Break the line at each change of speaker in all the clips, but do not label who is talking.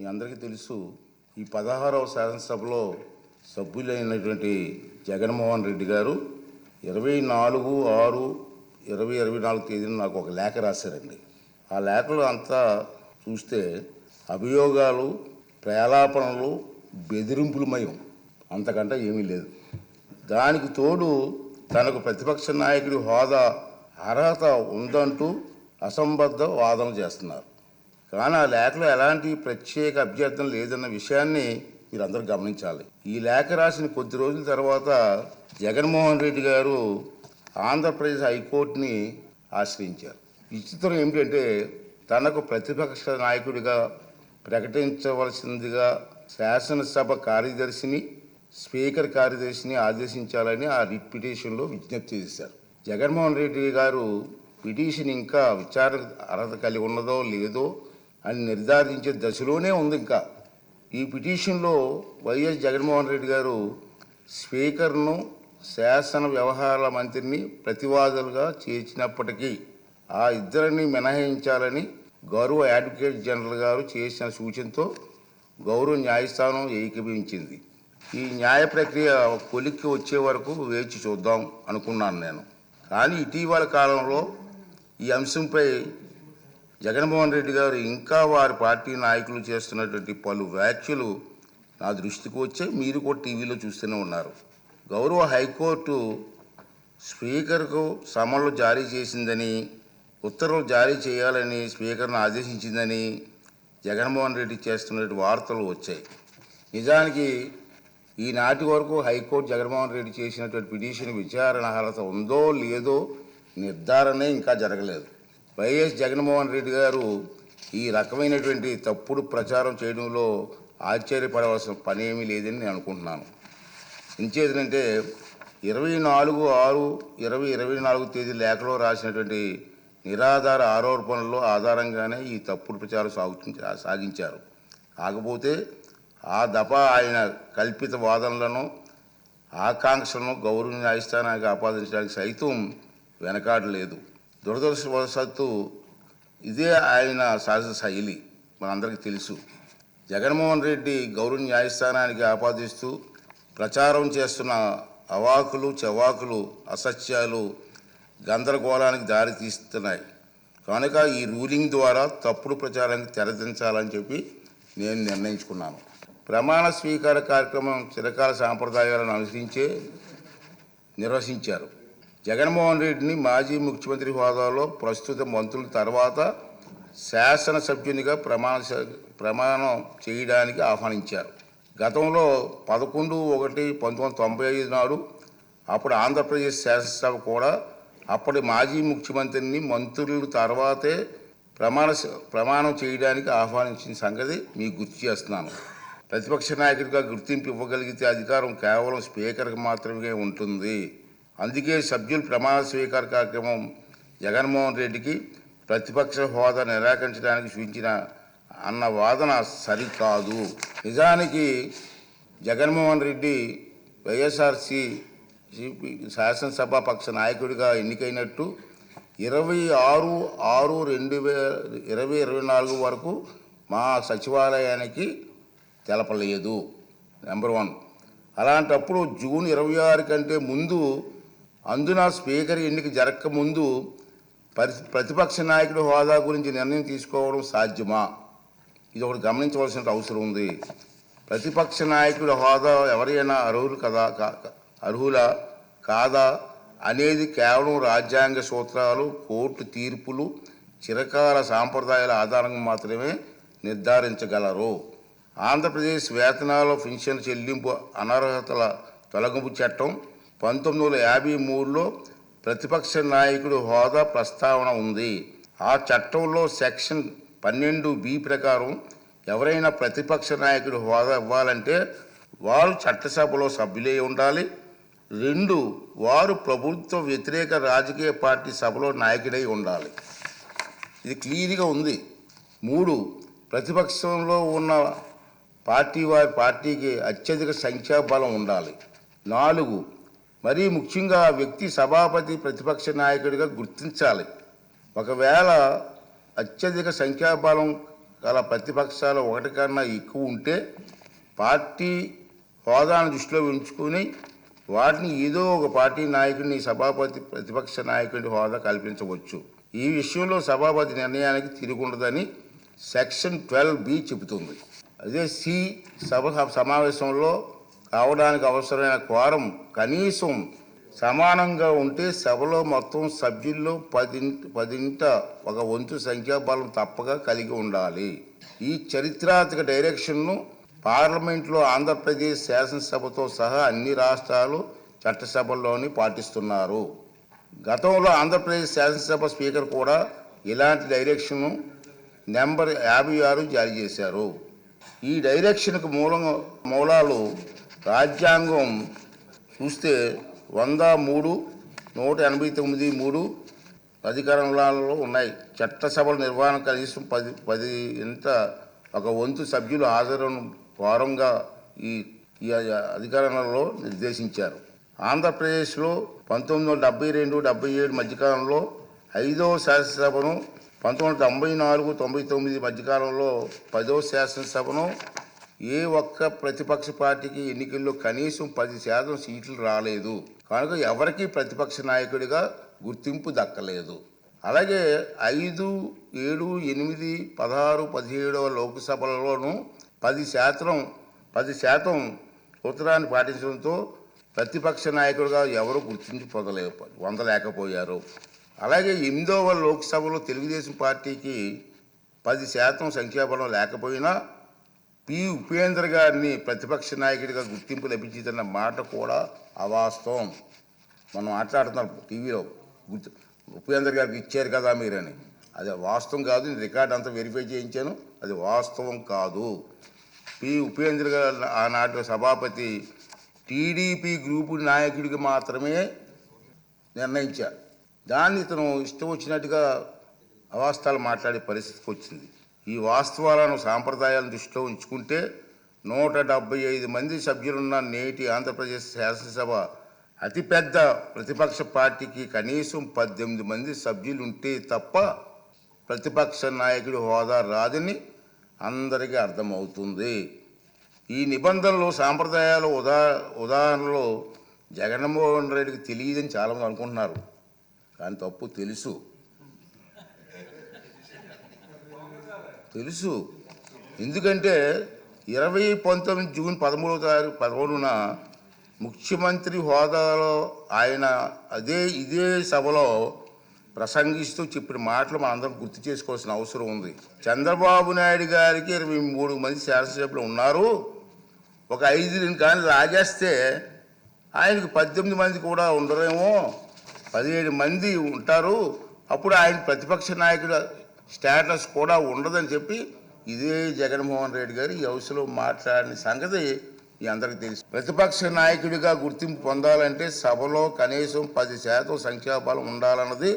మీ అందరికీ తెలుసు ఈ పదహారవ శాసనసభలో సభ్యులైనటువంటి జగన్మోహన్ రెడ్డి గారు ఇరవై నాలుగు ఆరు ఇరవై ఇరవై నాలుగు తేదీన నాకు ఒక లేఖ రాశారండి. ఆ లేఖలో అంతా చూస్తే అభియోగాలు ప్రేలాపనలు బెదిరింపులమయం. అంతకంటే ఏమీ లేదు. దానికి తోడు తనకు ప్రతిపక్ష నాయకుడి హోదా అర్హత ఉందంటూ అసంబద్ధ వాదన చేస్తున్నారు. కానీ ఆ లేఖలో ఎలాంటి ప్రత్యేక అభ్యర్థన లేదన్న విషయాన్ని మీరందరూ గమనించాలి. ఈ లేఖ రాసిన కొద్ది రోజుల తర్వాత జగన్మోహన్ రెడ్డి గారు ఆంధ్రప్రదేశ్ హైకోర్టుని ఆశ్రయించారు. విచిత్రం ఏమిటంటే తనకు ప్రతిపక్ష నాయకుడిగా ప్రకటించవలసిందిగా శాసనసభ కార్యదర్శిని స్పీకర్ కార్యదర్శిని ఆదేశించాలని ఆ రిట్ పిటిషన్లో విజ్ఞప్తి చేశారు. జగన్మోహన్ రెడ్డి గారు పిటిషన్ ఇంకా విచారణ అర్హత కలిగి ఉన్నదో లేదో అని నిర్ధారించే దశలోనే ఉంది ఇంకా. ఈ పిటిషన్లో వైఎస్ జగన్మోహన్ రెడ్డి గారు స్పీకర్ను శాసన వ్యవహారాల మంత్రిని ప్రతివాదులుగా చేర్చినప్పటికీ ఆ ఇద్దరిని మినహాయించాలని గౌరవ అడ్వకేట్ జనరల్ గారు చేసిన సూచనతో గౌరవ న్యాయస్థానం ఏకీభవించింది. ఈ న్యాయ ప్రక్రియ కొలిక్కి వచ్చే వరకు వేచి చూద్దాం అనుకున్నాను నేను. కానీ ఇటీవల కాలంలో ఈ అంశంపై జగన్మోహన్ రెడ్డి గారు ఇంకా వారి పార్టీ నాయకులు చేస్తున్నటువంటి పలు వ్యాఖ్యలు నా దృష్టికి వచ్చే మీరు కూడా టీవీలో చూస్తూనే ఉన్నారు. గౌరవ హైకోర్టు స్పీకర్కు సమన్లు జారీ చేసిందని ఉత్తర్వులు జారీ చేయాలని స్పీకర్ను ఆదేశించిందని జగన్మోహన్ రెడ్డి చేస్తున్నటువంటి వార్తలు వచ్చాయి. నిజానికి ఈనాటి వరకు హైకోర్టు జగన్మోహన్ రెడ్డి చేసినటువంటి పిటిషన్ విచారణ అర్హత ఉందో లేదో నిర్ధారణే ఇంకా జరగలేదు. వైఎస్ జగన్మోహన్ రెడ్డి గారు ఈ రకమైనటువంటి తప్పుడు ప్రచారం చేయడంలో ఆశ్చర్యపడవలసిన పని ఏమీ లేదని నేను అనుకుంటున్నాను. ఇంచేదంటే ఇరవై నాలుగు ఆరు ఇరవై ఇరవై నాలుగు తేదీ లేఖలో రాసినటువంటి నిరాధార ఆరోపణల్లో ఆధారంగానే ఈ తప్పుడు ప్రచారం సాగు సాగించారు. కాకపోతే ఆ దఫ ఆయన కల్పిత వాదనలను ఆకాంక్షలను గౌరవ న్యాయస్థానానికి ఆపాదించడానికి సైతం వెనకాడలేదు. దురదృష్టవశాత్తు ఇదే ఆయన సహజ శైలి మనందరికీ తెలుసు. జగన్మోహన్ రెడ్డి గౌరవ న్యాయస్థానానికి ఆపాదిస్తూ ప్రచారం చేస్తున్న అవాకులు చవాకులు అసత్యాలు గందరగోళానికి దారి తీస్తున్నాయి. కనుక ఈ రూలింగ్ ద్వారా తప్పుడు ప్రచారానికి తెరదించాలని చెప్పి నేను నిర్ణయించుకున్నాను. ప్రమాణ స్వీకార కార్యక్రమం చిరకాల సాంప్రదాయాలను అనుసరించే నిర్వహించారు. జగన్మోహన్ రెడ్డిని మాజీ ముఖ్యమంత్రి హోదాలో ప్రస్తుత మంత్రుల తర్వాత శాసనసభ్యునిగా ప్రమాణ ప్రమాణం చేయడానికి ఆహ్వానించారు. గతంలో పదకొండు ఒకటి పంతొమ్మిది వందల తొంభై ఐదు నాడు అప్పుడు ఆంధ్రప్రదేశ్ శాసనసభ కూడా అప్పటి మాజీ ముఖ్యమంత్రిని మంత్రుల తర్వాతే ప్రమాణ ప్రమాణం చేయడానికి ఆహ్వానించిన సంగతి మీకు గుర్తు చేస్తున్నాను. ప్రతిపక్ష నాయకుడిగా గుర్తింపు ఇవ్వగలిగితే అధికారం కేవలం స్పీకర్కి మాత్రమే ఉంటుంది. అందుకే సభ్యులు ప్రమాణ స్వీకార కార్యక్రమం జగన్మోహన్ రెడ్డికి ప్రతిపక్ష హోదా నిరాకరించడానికి సూచించిన అన్న వాదన సరికాదు. నిజానికి జగన్మోహన్ రెడ్డి వైఎస్ఆర్సి శాసనసభ పక్ష నాయకుడిగా ఎన్నికైనట్టు ఇరవై ఆరు ఆరు రెండు వే ఇరవై ఇరవై నాలుగు వరకు మా సచివాలయానికి తెలపలేదు. Number one. అలాంటప్పుడు జూన్ ఇరవై ఆరు కంటే ముందు అందున స్పీకర్ ఎన్నిక జరగక ముందు పరి ప్రతిపక్ష నాయకుడు హోదా గురించి నిర్ణయం తీసుకోవడం సాధ్యమా? ఇది ఒకటి గమనించవలసిన అవసరం ఉంది. ప్రతిపక్ష నాయకుడి హోదా ఎవరైనా అర్హులు కదా? కా- అర్హులా కాదా? అనేది కేవలం రాజ్యాంగ సూత్రాలు కోర్టు తీర్పులు చిరకాల సాంప్రదాయాల ఆధారంగా మాత్రమే నిర్ధారించగలరు. ఆంధ్రప్రదేశ్ వేతనాల పెన్షన్ చెల్లింపు అనర్హతల తొలగింపు చట్టం పంతొమ్మిది వందల యాభై మూడులో ప్రతిపక్ష నాయకుడు హోదా ప్రస్తావన ఉంది. ఆ చట్టంలో సెక్షన్ పన్నెండు బి ప్రకారం ఎవరైనా ప్రతిపక్ష నాయకుడి హోదా ఇవ్వాలంటే వారు చట్టసభలో సభ్యులై ఉండాలి. రెండు వారు ప్రభుత్వ వ్యతిరేక రాజకీయ పార్టీ సభలో నాయకుడై ఉండాలి. ఇది క్లియర్గా ఉంది. మూడు ప్రతిపక్షంలో ఉన్న పార్టీ వారి పార్టీకి అత్యధిక సంఖ్యాబలం ఉండాలి. నాలుగు మరీ ముఖ్యంగా ఆ వ్యక్తి సభాపతి ప్రతిపక్ష నాయకుడిగా గుర్తించాలి. ఒకవేళ అత్యధిక సంఖ్యాబలం గల ప్రతిపక్షాలు ఒకటి కన్నా ఎక్కువ ఉంటే పార్టీ హోదాను దృష్టిలో ఉంచుకొని వాటిని ఏదో ఒక పార్టీ నాయకుడిని సభాపతి ప్రతిపక్ష నాయకుడి హోదా కల్పించవచ్చు. ఈ విషయంలో సభాపతి నిర్ణయానికి తిరుగుండదని సెక్షన్ ట్వెల్వ్ బి చెబుతుంది. అదే సి సభ సమావేశంలో కావడానికి అవసరమైన క్వారం కనీసం సమానంగా ఉంటే సభలో మొత్తం సభ్యుల్లో పది పదింట ఒక వంతు సంఖ్యాబలం తప్పక కలిగి ఉండాలి. ఈ చరిత్రాత్మక డైరెక్షన్ను పార్లమెంట్లో ఆంధ్రప్రదేశ్ శాసనసభతో సహా అన్ని రాష్ట్రాలు చట్టసభల్లోని పాటిస్తున్నారు. గతంలో ఆంధ్రప్రదేశ్ శాసనసభ స్పీకర్ కూడా ఇలాంటి డైరెక్షన్ నెంబర్ యాభై ఆరు జారీ చేశారు. ఈ డైరెక్షన్కు మూలం మూలాలు రాజ్యాంగం చూస్తే వంద మూడు నూట ఎనభై తొమ్మిది మూడు అధికారంలో ఉన్నాయి. చట్టసభల నిర్వహణ కనీసం పది పది ఇంత ఒక వంతు సభ్యులు హాజరును వారంగా ఈ ఈ అధికారంలో నిర్దేశించారు. ఆంధ్రప్రదేశ్లో పంతొమ్మిది వందల డెబ్బై రెండు డెబ్బై ఏడు మధ్యకాలంలో ఐదవ శాసనసభను పంతొమ్మిది వందల తొంభై నాలుగు తొంభై తొమ్మిది మధ్యకాలంలో పదవ శాసనసభను ఏ ఒక్క ప్రతిపక్ష పార్టీకి ఎన్నికల్లో కనీసం పది శాతం సీట్లు రాలేదు. కనుక ఎవరికీ ప్రతిపక్ష నాయకుడిగా గుర్తింపు దక్కలేదు. అలాగే ఐదు ఏడు ఎనిమిది పదహారు పదిహేడవ లోక్సభలలోనూ పది శాతం పది శాతం సూత్రాన్ని పాటించడంతో ప్రతిపక్ష నాయకుడిగా ఎవరు గుర్తింపు పొందలే పొందలేకపోయారు. అలాగే ఎనిమిదవ లోక్సభలో తెలుగుదేశం పార్టీకి పది శాతం సంఖ్యాబలం లేకపోయినా పి ఉపేంద్ర గారిని ప్రతిపక్ష నాయకుడిగా గుర్తింపు లభించిందన్న మాట కూడా అవాస్తవం. మనం మాట్లాడుతున్నాం టీవీలో. గుర్తు ఉపేంద్ర గారికి ఇచ్చారు కదా మీరని. అది వాస్తవం కాదు నేను రికార్డ్ అంతా వెరిఫై చేయించాను. అది వాస్తవం కాదు. పి ఉపేంద్ర గారు ఆనాటి సభాపతి టీడీపీ గ్రూపు నాయకుడికి మాత్రమే నిర్ణయించా. దాన్ని ఇతను ఇష్టం వచ్చినట్టుగా అవాస్తాలు మాట్లాడే పరిస్థితికి వచ్చింది. ఈ వాస్తవాలను సాంప్రదాయాలను దృష్టిలో ఉంచుకుంటే నూట డెబ్బై ఐదు మంది సభ్యులున్న నేటి ఆంధ్రప్రదేశ్ శాసనసభ అతిపెద్ద ప్రతిపక్ష పార్టీకి కనీసం పద్దెనిమిది మంది సభ్యులు ఉంటే తప్ప ప్రతిపక్ష నాయకుడి హోదా రాదని అందరికీ అర్థమవుతుంది. ఈ నిబంధనలు సాంప్రదాయాలు ఉదా ఉదాహరణలో జగన్మోహన్ రెడ్డికి తెలియదని చాలామంది అనుకుంటున్నారు. కానీ తప్పు తెలుసు. తెలుసు. ఎందుకంటే ఇరవై పంతొమ్మిది జూన్ పదమూడవ తారీఖు పదమూడున ముఖ్యమంత్రి హోదాలో ఆయన అదే ఇదే సభలో ప్రసంగిస్తూ చెప్పిన మాటలు మనందరం గుర్తు చేసుకోవాల్సిన అవసరం ఉంది. చంద్రబాబు నాయుడు గారికి ఇరవై మూడు మంది శాసనసభ్యులు ఉన్నారు. ఒక ఐదు కానీ రాజేస్తే ఆయనకి పద్దెనిమిది మంది కూడా ఉండరేమో పదిహేడు మంది ఉంటారు. అప్పుడు ఆయన ప్రతిపక్ష నాయకుడు స్టేటస్ కూడా ఉండదని చెప్పి ఇదే జగన్మోహన్ రెడ్డి గారు ఈ హౌస్లో మాట్లాడిన సంగతి మీ అందరికీ తెలుసు. ప్రతిపక్ష నాయకుడిగా గుర్తింపు పొందాలంటే సభలో కనీసం పది శాతం సంఖ్యాబలం ఉండాలన్నది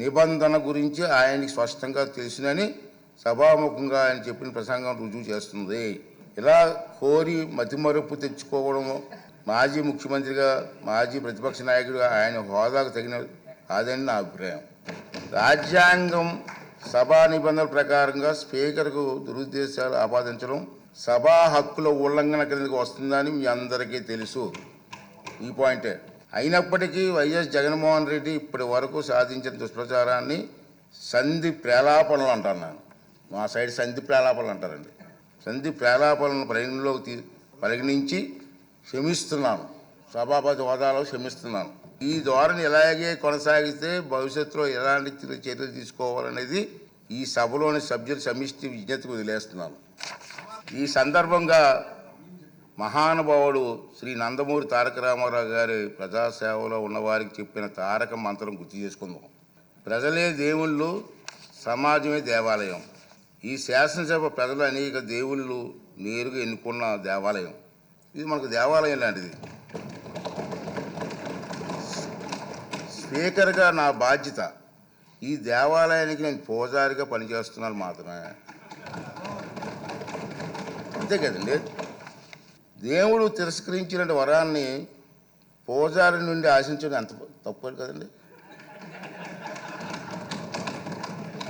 నిబంధన గురించి ఆయనకి స్పష్టంగా తెలిసినని సభాముఖంగా ఆయన చెప్పిన ప్రసంగం రుజువు చేస్తుంది. ఇలా కోరి మతిమరుపు తెచ్చుకోవడం మాజీ ముఖ్యమంత్రిగా మాజీ ప్రతిపక్ష నాయకుడిగా ఆయన హోదాకు తగిన కాదని నా అభిప్రాయం. రాజ్యాంగం సభా నిబంధనల ప్రకారంగా స్పీకర్కు దురుద్దేశాలు ఆపాదించడం సభా హక్కుల ఉల్లంఘన కిందకి వస్తుందని మీ అందరికీ తెలుసు. ఈ పాయింటే. అయినప్పటికీ వైఎస్ జగన్మోహన్ రెడ్డి ఇప్పటి వరకు సాధించిన దుష్ప్రచారాన్ని సంధి ప్రేలాపనలు అంటాను నేను మా సైడ్ సంధి ప్రేలాపనలు అంటారండి. సంధి ప్రేలాపనలను పరిగణలోకి తీ పరిగణించి క్షమిస్తున్నాను. సభాపతి హోదాలో క్షమిస్తున్నాను. ఈ ధోరణి ఇలాగే కొనసాగితే భవిష్యత్తులో ఎలాంటి చర్యలు తీసుకోవాలనేది ఈ సభలోని సభ్యుల సమిష్టి విజ్ఞతకు వదిలేస్తున్నాను. ఈ సందర్భంగా మహానుభావుడు శ్రీ నందమూరి తారక రామారావు గారి ప్రజాసేవలో ఉన్నవారికి చెప్పిన తారక మంత్రం గుర్తు చేసుకుందాం. ప్రజలే దేవుళ్ళు సమాజమే దేవాలయం. ఈ శాసనసభ ప్రజలు అనేక దేవుళ్ళు నేరుగా ఎన్నుకున్న దేవాలయం. ఇది మనకు దేవాలయం లాంటిది. స్పీకర్గా నా బాధ్యత. ఈ దేవాలయానికి నేను పూజారిగా పనిచేస్తున్నాను మాత్రమే. అంతే కదండి. దేవుడు తిరస్కరించిన వరాన్ని పూజారి నుండి ఆశించడం ఎంత తప్పు కదండి.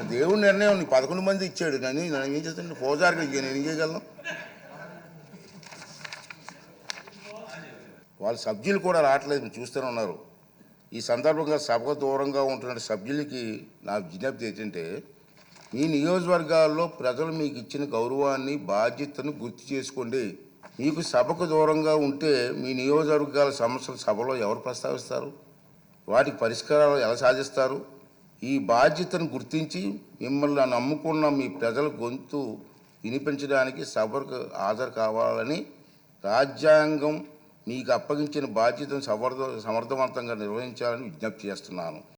దేవుడి నిర్ణయం పదకొండు మంది ఇచ్చాడు. నన్ను నేను ఏం చేస్తాను ఫోజారుగా నేను ఏం చేయగలను? వాళ్ళ సభ్యులు కూడా రావట్లేదు. చూస్తూనే ఉన్నారు. ఈ సందర్భంగా సభకు దూరంగా ఉంటున్న సభ్యులకి నా విజ్ఞప్తి ఏంటంటే మీ నియోజకవర్గాల్లో ప్రజలు మీకు ఇచ్చిన గౌరవాన్ని బాధ్యతను గుర్తు చేసుకోండి. మీకు సభకు దూరంగా ఉంటే మీ నియోజకవర్గాల సమస్యలు సభలో ఎవరు ప్రస్తావిస్తారు? వాటికి పరిష్కారాలు ఎలా సాధిస్తారు? ఈ బాధ్యతను గుర్తించి మిమ్మల్ని నమ్ముకున్న మీ ప్రజల గొంతు వినిపించడానికి సభకు హాజరు కావాలని రాజ్యాంగం మీకు అప్పగించిన బాధ్యతను సమర్థ సమర్థవంతంగా నిర్వహించాలని విజ్ఞప్తి చేస్తున్నాను.